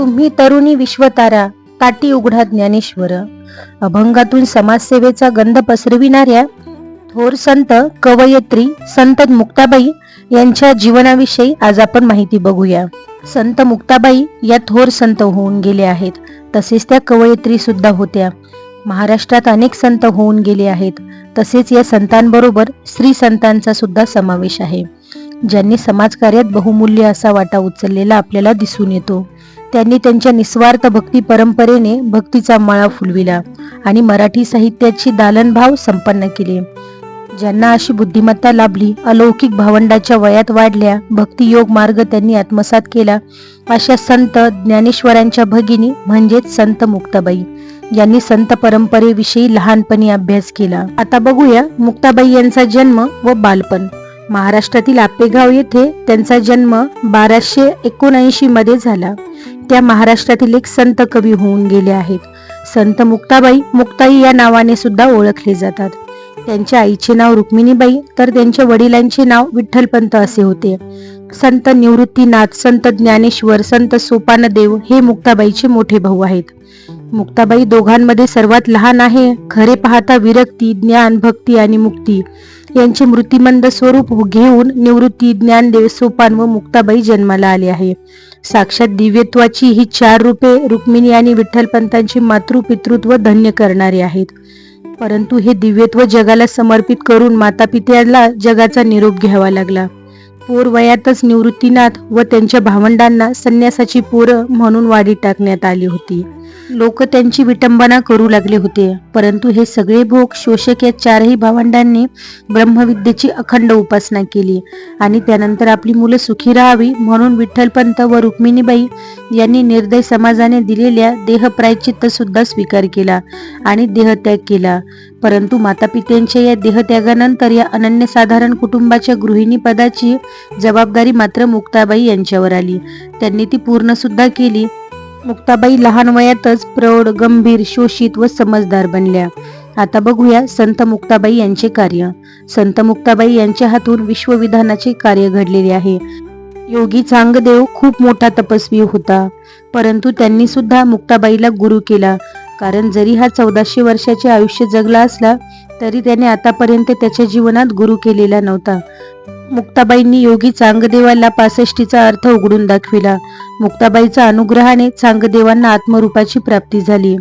तुम्ही तरुणी विश्वतारा ताटी उघडा ज्ञानेश्वर. अभंगातून समाजसेवेचा गंध पसरविणाऱ्या थोर संत कवयित्री संत मुक्ताबाई यांच्या जीवनाविषयी आज आपण माहिती बघूया. संत मुक्ताबाई या थोर संत होऊन गेले आहेत. तसेच त्या कवयत्री सुद्धा होत्या. महाराष्ट्रात अनेक संत होऊन गेले आहेत. तसेच या संतांबरोबर स्त्री संतांचा सुद्धा समावेश आहे. ज्यांनी समाजकार्यात बहुमूल्य असा वाटा उचललेला आपल्याला दिसून येतो. त्यांनी त्यांच्या निस्वार्थ भक्ती परंपरेने भक्तीचा मळा फुलविला आणि मराठी साहित्याची दालनभाव संपन्न केले. ज्यांना अशी बुद्धिमत्ता लाभली अलौकिक भावंडाच्या वयात वाढल्या भक्तियोग मार्ग त्यांनी आत्मसात केला अशा संत ज्ञानेश्वरांच्या भगिनी म्हणजेच संत मुक्ताबाई यांनी संत परंपरेविषयी लहानपणी अभ्यास केला. आता बघूया मुक्ताबाई यांचा जन्म व बालपण. महाराष्ट्रातील आपेगाव येथे त्यांचा जन्म बाराशे एकोणऐंशी मध्ये झाला. त्या महाराष्ट्रातील एक संत कवी होऊन गेले आहेत. संत मुक्ताबाई मुक्ताई या नावाने सुद्धा ओळखले जातात. त्यांच्या आईचे नाव रुक्मिणीबाई तर त्यांच्या वडिलांचे नाव विठ्ठलपंत असे होते. संत निवृत्तीनाथ संत ज्ञानेश्वर संत सोपानदेव हे मुक्ताबाईचे मोठे भाऊ आहेत. मुक्ताबाई दोघांमध्ये सर्वात लहान आहे. खरे पाहता विरक्ती ज्ञान भक्ती आणि मुक्ती. यांचे मृत्यूमंद स्वरूप घेऊन निवृत्ती ज्ञानदेव सोपान व मुक्ताबाई जन्माला आले आहे. साक्षात दिव्यत्वाची ही चार रूपे रुक्मिणी आणि विठ्ठलपंतांची मातृपितृत्व धन्य करणारे आहेत. परंतु हे दिव्यत्व जगाला समर्पित करून मातापित्याला जगाचा निरोप घ्यावा लागला. पोर वयातच निवृत्तीनाथ व त्यांच्या भावंडांना संन्यासाची पोरं म्हणून वाढी टाकण्यात आली होती. लोक त्यांची विटंबना करू लागले होते परंतु हे सगळे भोग शोषक या चारही भावंडांनी ब्रह्मविद्येची अखंड उपासना केली आणि त्यानंतर आपली मुलं सुखी राहावी म्हणून विठ्ठलपंत व रुक्मिणीबाई यांनी निर्दय समाजाने दिलेल्या देहप्रायचित्त सुद्धा स्वीकार केला आणि देहत्याग केला. परंतु मातापित्यांच्या या देहत्यागानंतर या अनन्यसाधारण कुटुंबाच्या गृहिणी पदाची जबाबदारी मात्र मुक्ताबाई यांच्यावर आली. त्यांनी ती पूर्णसुद्धा केली. मुक्ताबाई लहान वयातच प्रौढ गंभीर शोषित व समजदार बनल्या. आता बघूया संत मुक्ताबाई यांचे कार्य. संत मुक्ताबाई यांच्या हातून विश्वविधानाचे कार्य घडलेले आहे. योगी चांगदेव खूप मोठा तपस्वी होता. परंतु त्यांनी सुद्धा मुक्ताबाईला गुरु केला. कारण जरी हा चौदाशे वर्षाचे आयुष्य जगला असला तरी त्याने आतापर्यंत त्याच्या जीवनात गुरु केलेला नव्हता. मुक्ताबाईंनी योगी चांगदेवाला पासष्टीचा अर्थ उघडून दाखविला. मुक्ताबाईचा अनुग्रहाने चांगदेवांना आत्मरूपाची प्राप्ती झाली.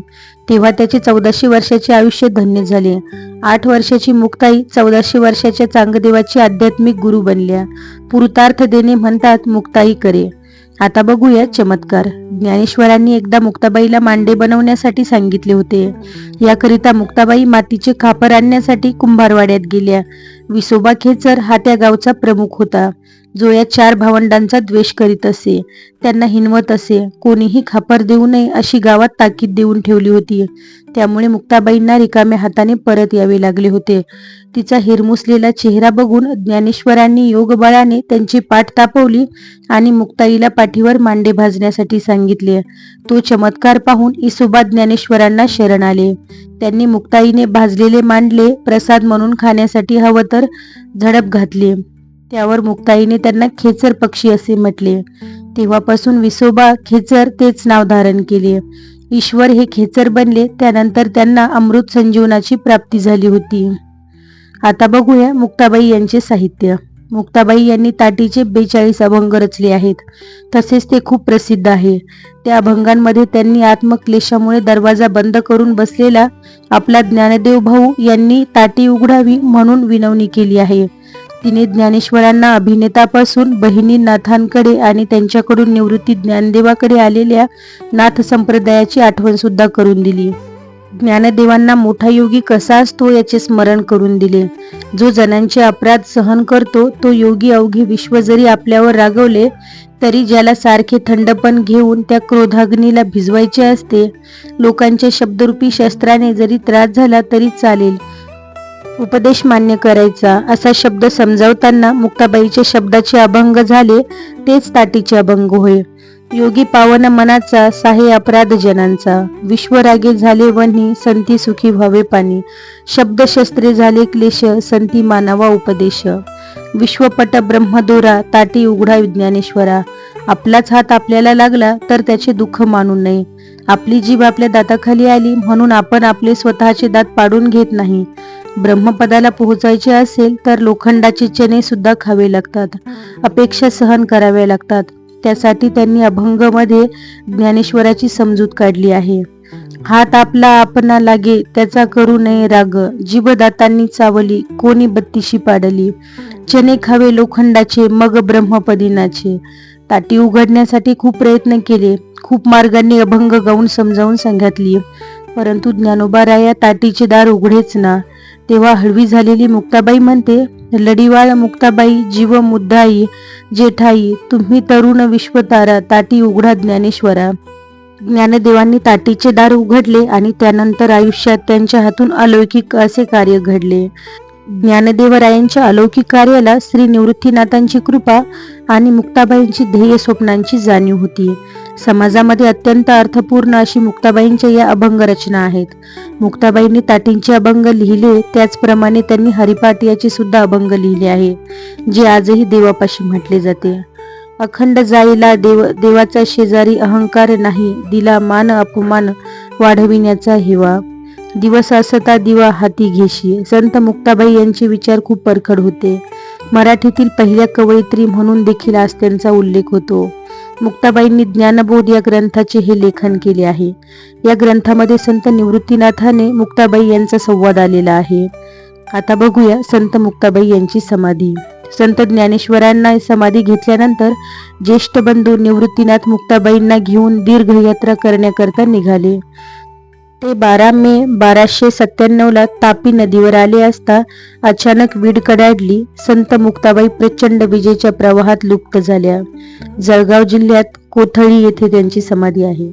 तेव्हा त्याचे चौदाशे वर्षाचे आयुष्य धन्य झाले. आठ वर्षाची मुक्ताई चौदाशे वर्षाच्या चांगदेवाची आध्यात्मिक गुरु बनल्या. पुरुतार्थ देणे म्हणतात मुक्ताई करे आता बघूया चमत्कार. ज्ञानेश्वरांनी एकदा मुक्ताबाईला मांडे बनवण्यासाठी सांगितले होते. याकरिता मुक्ताबाई मातीचे खापर आणण्यासाठी कुंभारवाड्यात गेल्या. विसोबा खेचर हा त्या गावचा प्रमुख होता जो या चार भावंडांचा द्वेष करीत असे. त्यांना हिनवत असे कोणीही खापर देऊ नये अशी गावात ताकीद देऊन ठेवली होती. त्यामुळे मुक्ताबाईंना रिकाम्या हाताने परत यावे लागले होते. तिचा हिरमुसलेला चेहरा बघून ज्ञानेश्वरांनी योगबळाने त्यांची पाठ तापवली आणि मुक्ताईला पाठीवर मांडे भाजण्यासाठी सांगितले. तो चमत्कार पाहून इसोबा ज्ञानेश्वरांना शरण आले. त्यांनी मुक्ताईने भाजलेले मांडले प्रसाद म्हणून खाण्यासाठी हवं तर झडप घातली. त्यावर मुक्ताईने त्यांना खेचर पक्षी असे म्हटले. तेव्हापासून विसोबा खेचर तेच नाव धारण केले. ईश्वर हे खेचर बनले त्यानंतर त्यांना अमृत संजीवनाची प्राप्ती झाली होती. आता बघूया मुक्ताबाई यांचे साहित्य. मुक्ताबाई यांनी ताटीचे बेचाळीस अभंग रचले आहेत. तसेच ते खूप प्रसिद्ध आहे. त्या अभंगांमध्ये त्यांनी आत्मक्लेशामुळे दरवाजा बंद करून बसलेला आपला ज्ञानदेव भाऊ यांनी ताटी उघडावी म्हणून विनवणी केली आहे. तिने ज्ञानेश्वरांना अभिनेतापासून बहिणी नाथांकडे आणि त्यांच्याकडून निवृत्ती ज्ञानदेवाकडे आलेल्या नाथ संप्रदायाची आठवण सुद्धा करून दिली. ज्ञानदेवांना मोठा योगी कसा असतो याचे स्मरण करून दिले. जो जनांचे अपराध सहन करतो तो योगी अवघे विश्व जरी आपल्यावर रागवले तरी ज्याला सारखे थंडपण घेऊन त्या क्रोधाग्नीला भिजवायचे असते लोकांच्या शब्दरूपी शस्त्राने जरी त्रास झाला तरी चालेल. उपदेश मान्य करायचा असा शब्द समजावताना मुक्ताबाईच्या शब्दाचे अभंग झाले तेच ताटीचे अभंग होय. योगी पावन मनाचा साहे अपराध जनांचा. विश्वरागे झाले वनी संती सुखी व्हावे पाणी. शब्दशस्त्रे झाले क्लेश संती मानावा उपदेश. विश्वपट ब्रह्मदोरा ताटी उघडा विज्ञानेश्वरा. आपलाच हात आपल्याला लागला तर त्याचे दुःख मानू नये. आपली जीभ आपल्या दाताखाली आली म्हणून आपण आपले स्वतःचे दात पाडून घेत नाही. ब्रह्मपदाला पोहोचायचे असेल तर लोखंडाचे चणे सुद्धा खावे लागतात. अपेक्षा सहन कराव्या लागतात. त्यासाठी त्यांनी अभंगमध्ये ज्ञानेश्वराची समजूत काढली आहे. हात आपला आपणा लागे त्याचा करू नये राग. जीवदातांनी चावली कोणी बत्तीशी पाडली. चने खावे लोखंडाचे मग ब्रह्मपदिनाचे. ताटी उघडण्यासाठी खूप प्रयत्न केले. खूप मार्गांनी अभंग गाऊन समजावून सांगितली. परंतु ज्ञानोबाराया ताटीचे दार उघडेच ना. तेव्हा हळवी झालेली मुक्ताबाई म्हणते लढीवाळ मुक्ताबाई जीव मुद्दाई जेठाई तुम्ही तरुण विश्वतारा ताटी उघडा ज्ञानेश्वरा. ज्ञानदेवांनी ताटीचे दार उघडले आणि त्यानंतर आयुष्यात त्यांच्या हातून अलौकिक असे कार्य घडले. ज्ञानदेवरायांच्या अलौकिक कार्याला श्री निवृत्तीनाथांची कृपा आणि मुक्ताबाईंची ध्येय स्वप्नांची जाणीव होती. समाजामध्ये अत्यंत अर्थपूर्ण अशी मुक्ताबाईंच्या या अभंग रचना आहेत. मुक्ताबाईंनी ताटींचे अभंग लिहिले त्याचप्रमाणे त्यांनी हरिपाठ याचे सुद्धा अभंग लिहिले आहे जे आजही देवापाशी म्हटले जाते. अखंड जाईला देव देवाचा शेजारी अहंकार नाही दिला मान अपमान वाढविण्याचा हेवा. दिवस असता दिवा हाती घेशी. संत मुक्ताबाई यांचे विचार खूप परखड होते. मराठीतील पहिल्या कवयित्री म्हणून देखील आज त्यांचा उल्लेख होतो. मुक्ताबाईंनी ज्ञानबोध या ग्रंथाचे हे लेखन केले आहे. या ग्रंथामध्ये संत निवृत्तीनाथाने मुक्ताबाई यांचा संवाद आलेला आहे. आता बघूया संत मुक्ताबाई यांची समाधी. संत ज्ञानेश्वरांना समाधी घेतल्यानंतर ज्येष्ठ बंधू निवृत्तीनाथ मुक्ताबाईंना घेऊन दीर्घयात्रा करण्याकरता निघाले. ते बारा मे बाराशे सत्त्याण्णव ला तापी नदीवर आले असता अचानक वीड कडाडली. संत मुक्ताबाई प्रचंड विजेच्या प्रवाहात लुप्त झाल्या. जळगाव जिल्ह्यात कोथळी येथे त्यांची समाधी आहे.